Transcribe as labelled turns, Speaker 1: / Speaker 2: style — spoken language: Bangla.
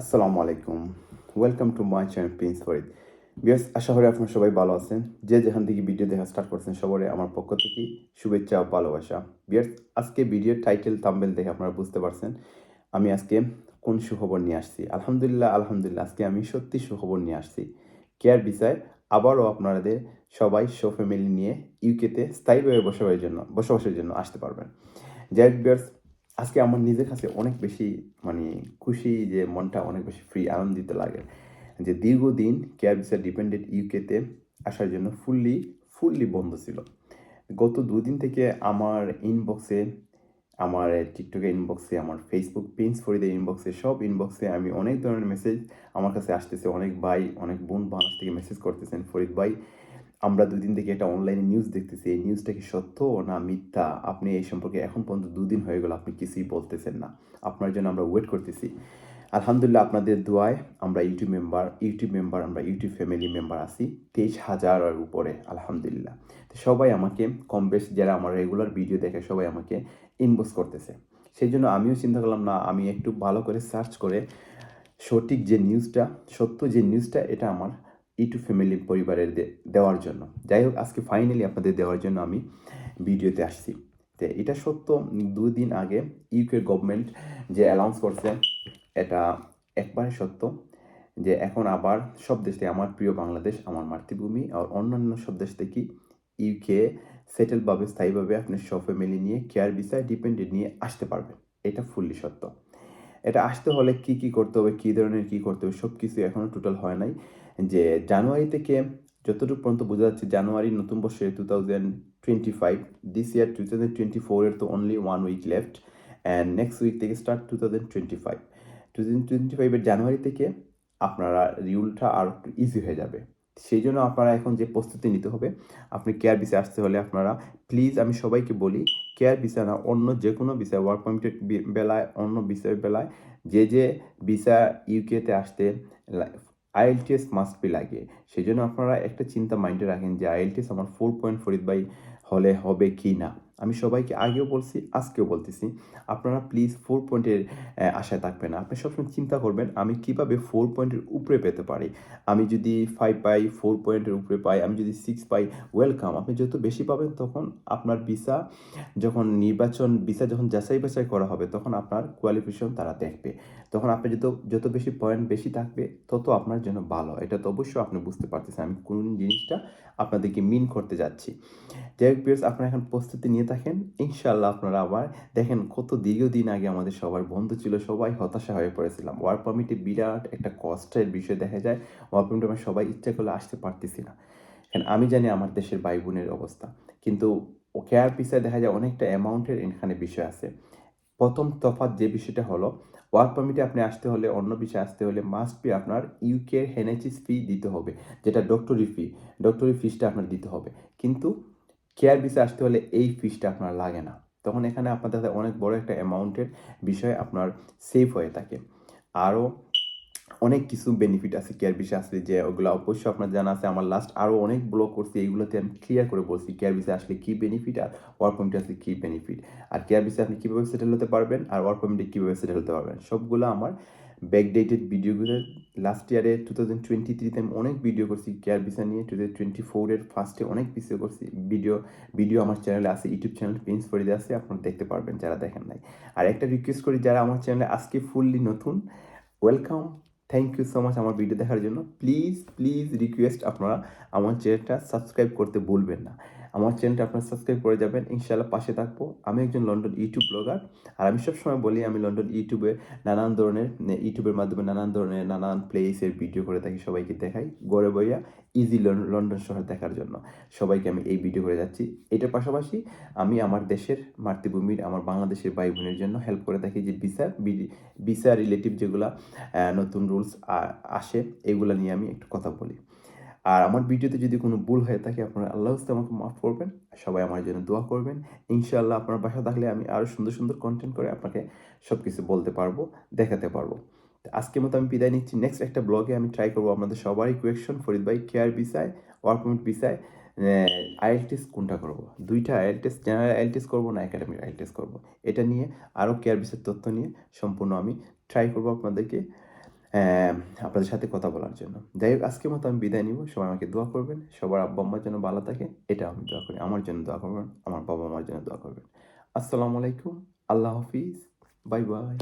Speaker 1: আসসালামু আলাইকুম। Welcome to my channel Prince Farid বিয়াস আশা করি আপনারা সবাই ভালো আছেন। যে যেখান থেকে ভিডিও দেখা স্টার্ট করছেন সবাই আমার পক্ষ থেকে শুভেচ্ছা ও ভালোবাসা। বিয়াস আজকে ভিডিওর টাইটেল তাম্বেল দেখে আপনারা বুঝতে পারছেন আমি আজকে কোন সুখবর নিয়ে আসছি। আলহামদুলিল্লাহ আলহামদুলিল্লাহ, আজকে আমি সত্যি সুখবর নিয়ে আসছি। কেয়ার বিষয়, আবারও আপনাদের সবাই শো ফ্যামিলি নিয়ে ইউকেতে স্থায়ীভাবে বসবাসের জন্য বসবাসের জন্য আসতে পারবেন। যাই বিয়ার্স আজকে আমার নিজের কাছে অনেক বেশি মানে খুশি যে মনটা অনেক বেশি ফ্রি আনন্দিত লাগে। যে দীর্ঘদিন কেয়ার ভিসা ডিপেন্ডেন্ট ইউকেতে আসার জন্য ফুললি ফুললি বন্ধ ছিল। গত দুদিন থেকে আমার ইনবক্সে আমার টিকটকের ইনবক্সে আমার ফেসবুক পেন্স ফরিদের ইনবক্সে সব ইনবক্সে আমি অনেক ধরনের মেসেজ আমার কাছে আসতেছে। অনেক ভাই, অনেক বোন বাংলাদেশ থেকে মেসেজ করতেছেন। ফরিদ ভাই আমরা দুদিন থেকে একটা অনলাইনে নিউজ দেখতেছি, এই নিউজটা কি সত্য না মিথ্যা? আপনি এই সম্পর্কে এখন পর্যন্ত দুদিন হয়ে গেল আপনি কিছুই বলতেছেন না। আপনার জন্য আমরা ওয়েট করতেছি। আলহামদুলিল্লাহ আপনাদের দোয়ায় আমরা ইউটিউব মেম্বার ইউটিউব মেম্বার আমরা ইউটিউব ফ্যামিলি মেম্বার আছি। তেইশ হাজারের উপরে, আলহামদুলিল্লাহ। তো সবাই আমাকে কম বেশ যারা আমার রেগুলার ভিডিও দেখে সবাই আমাকে ইনবক্স করতেছে। সেই জন্য আমিও চিন্তা করলাম, না, আমি একটু ভালো করে সার্চ করে সঠিক যে নিউজটা সত্য যে নিউজটা এটা আমার ইউটিউব ফ্যামিলি পরিবারের দেওয়ার জন্য। যাই হোক, আজকে ফাইনালি আপনাদের দেওয়ার জন্য আমি ভিডিওতে আসছি। তো এটা সত্য দুদিন আগে ইউকে গভর্নমেন্ট যে অ্যানাউন্স করছে, এটা একবারে সত্য যে এখন আবার সব দেশে আমার প্রিয় বাংলাদেশ, আমার মাতৃভূমি আর অন্যান্য সব দেশ থেকে ইউকে সেটেলভাবে স্থায়ীভাবে আপনি সব ফ্যামিলি নিয়ে কেয়ার ভিসায় ডিপেন্ডেন্ট নিয়ে আসতে পারবেন এটা ফুললি সত্য। এটা আসতে হলে কি কি করতে হবে, কী ধরনের কী করতে হবে সব কিছু এখনও টোটাল হয় নাই। যে জানুয়ারি থেকে যতটুকু পর্যন্ত বোঝা যাচ্ছে, জানুয়ারি নতুন বছরে two thousand twenty five this year two thousand twenty ফোরের তো only one week left and next week থেকে start two thousand twenty five two thousand twenty ফাইভের জানুয়ারি থেকে আপনারা রিউলটা আরও একটু ইজি হয়ে যাবে। সেই জন্য আপনারা এখন যে প্রস্তুতি নিতে হবে, আপনি কেয়ার বিষয়ে আসতে হলে আপনারা প্লিজ আমি সবাইকে বলি কেয়ার বিষয় না, অন্য যে কোনো বিষয় ওয়ার্ক পারমিটের বেলায়, অন্য বিষয়ের বেলায় যে যে ভিসা ইউকেতে আসতে আইএলটিএস মাস্ট বি লাগে। সেই জন্য আপনারা একটা চিন্তা মাইন্ডে রাখেন যে আইএলটিএস আমার ফোর পয়েন্ট ফোর বাই হলে হবে কি না। আমি সবাইকে আগেও বলছি, আজকেও বলতেছি। আপনারা প্লিজ ফোর পয়েন্টের আশায় থাকবেন আপনি সবসময় চিন্তা করবেন, আমি কীভাবে ফোর পয়েন্টের উপরে পেতে পারি? আমি যদি ফাইভ পাই ফোর পয়েন্টের উপরে পাই, আমি যদি সিক্স পাই ওয়েলকাম আপনি যত বেশি পাবেন তখন আপনার ভিসা যখন নির্বাচন ভিসা যখন যাচাই বাছাই করা হবে, তখন আপনার কোয়ালিফিকেশন তারা দেখবে। তখন আপনি যত যত বেশি পয়েন্ট বেশি থাকবে, তত আপনার জন্য ভালো। এটা তো অবশ্যই আপনি বুঝতে পারতেছেন। আমি কোন জিনিসটা আপনাদেরকে মিন করতে যাচ্ছি। যাই হোক আপনারা এখন প্রস্তুতি নিয়ে থাকেন ইনশাল্লাহ আপনারা আবার দেখেন কত দীর্ঘদিন আগে আমাদের সবার বন্ধু ছিল, সবাই হতাশা হয়ে পড়েছিলাম। ওয়ার্ক পারমিটে বিরাট একটা কষ্টের বিষয় দেখা যায়, ওয়ার্ক পারমিটে আমরা সবাই ইচ্ছা করলে আসতে পারতেছি না। আমি জানি আমার দেশের ভাই বোনের অবস্থা, কিন্তু কেয়ার পিসায় দেখা যায় অনেকটা অ্যামাউন্টের এখানে বিষয় আছে। প্রথম তফাৎ যে বিষয়টা হলো, ওয়ার্ক পারমিটে আপনি আসতে হলে, অন্য বিষয়ে আসতে হলে মাস্ট বি আপনার ইউকে হেনএচিস ফি দিতে হবে, যেটা ডক্টরি ফি ডক্টরি ফিসটা আপনার দিতে হবে। কিন্তু কেয়ার ভিসা আসতে হলে এই ফিসটা আপনার লাগে না। তখন এখানে আপনাদের হাতে অনেক বড় একটা অ্যামাউন্টের বিষয় আপনার সেফ হয়ে থাকে। আরও অনেক কিছু বেনিফিট আছে কেয়ার ভিসা আসলে যে ওগুলো অবশ্যই আপনার জানা আছে। আমার লাস্ট আরও অনেক ব্লগ করছি, এইগুলোতে আমি ক্লিয়ার করে বলছি কেয়ার ভিসা আসলে কী বেনিফিট আর ওয়ার্ক পারমিটে আসলে কী বেনিফিট আর কেয়ার ভিসা আপনি কীভাবে সেটেল হতে পারবেন আর ওয়ার্ক পারমিটে কীভাবে সেটেল হতে পারবেন? সবগুলো আমার ব্যাকডেটেড ভিডিওগুলো লাস্ট ইয়ারে টু থাউজেন্ড টোয়েন্টি থ্রিতে আমি অনেক ভিডিও করছি কেয়ার ভিসা নিয়ে। টু থাউজেন্ড টোয়েন্টি ফোরের ফার্স্টে অনেক ভিডিও করছি। ভিডিও ভিডিও আমার চ্যানেলে আছে ইউটিউব চ্যানেল প্রিন্স ফরিদে আছে, আপনারা দেখতে পারবেন যারা দেখেন নাই। আর একটা রিকোয়েস্ট করি, যারা আমার চ্যানেলে আজকে ফুললি নতুন welcome thank you so much আমার ভিডিও দেখার জন্য। প্লিজ প্লিজ রিকোয়েস্ট আপনারা আমার চ্যানেলটা সাবস্ক্রাইব করতে ভুলবেন না। আমার চ্যানেলটা আপনারা সাবস্ক্রাইব করে যাবেন। ইনশাআল্লাহ পাশে থাকব। আমি একজন লন্ডন ইউটিউব ব্লগার আর আমি সবসময় বলি, আমি লন্ডন ইউটিউবে নানান ধরনের ইউটিউবের মাধ্যমে নানান ধরনের, নানান প্লেসের ভিডিও করে থাকি, সবাইকে দেখাই। গড়ে বইয়া ইজি লন্ডন শহর দেখার জন্য সবাইকে আমি এই ভিডিও করে যাচ্ছি। এটার পাশাপাশি আমি আমার দেশের মাতৃভূমির, আমার বাংলাদেশের ভাই বোনের জন্য হেল্প করে থাকি যে ভিসা ভিসা রিলেটিভ যেগুলা নতুন রুলস আসে, এগুলো নিয়ে আমি একটু কথা বলি। আর আমার ভিডিওতে যদি কোনো ভুল হয়ে থাকে, আপনারা আল্লাহ হস্তে আমাকে মাফ করবেন। সবাই আমার জন্য দোয়া করবেন। ইনশাআল্লাহ আপনার বাসা থাকলে আমি আরও সুন্দর সুন্দর কন্টেন্ট করে আপনাকে সব কিছু বলতে পারব, দেখাতে পারব। আজকের মতো আমি বিদায় নিচ্ছি। নেক্সট একটা ব্লগে আমি ট্রাই করব আপনাদের সবারই কোয়েকশন ফরিদ ভাই কেয়ার বিষয় ওয়ার্ক পারমিট বিষয় আইএলটিএস কোনটা করব? দুইটা আইএলটিএস জেনারেল আইএলটিএস করব না একাডেমিক আইএলটিএস করব? এটা নিয়ে আরও কেয়ার বিষয়ের তথ্য নিয়ে সম্পূর্ণ আমি ট্রাই করব আপনাদেরকে। আপনাদের সাথে কথা বলার জন্য। যাই হোক, আজকের মতো আমি বিদায় নিব। সবাই আমাকে দোয়া করবেন। সবার আব্বা আম্মার জন্য ভালো থাকে, এটা আমি দোয়া করি। আমার জন্য দোয়া করবেন, আমার বাবা মার জন্য দোয়া করবেন। আসসালামু আলাইকুম। আল্লাহ হাফিজ। Bye bye.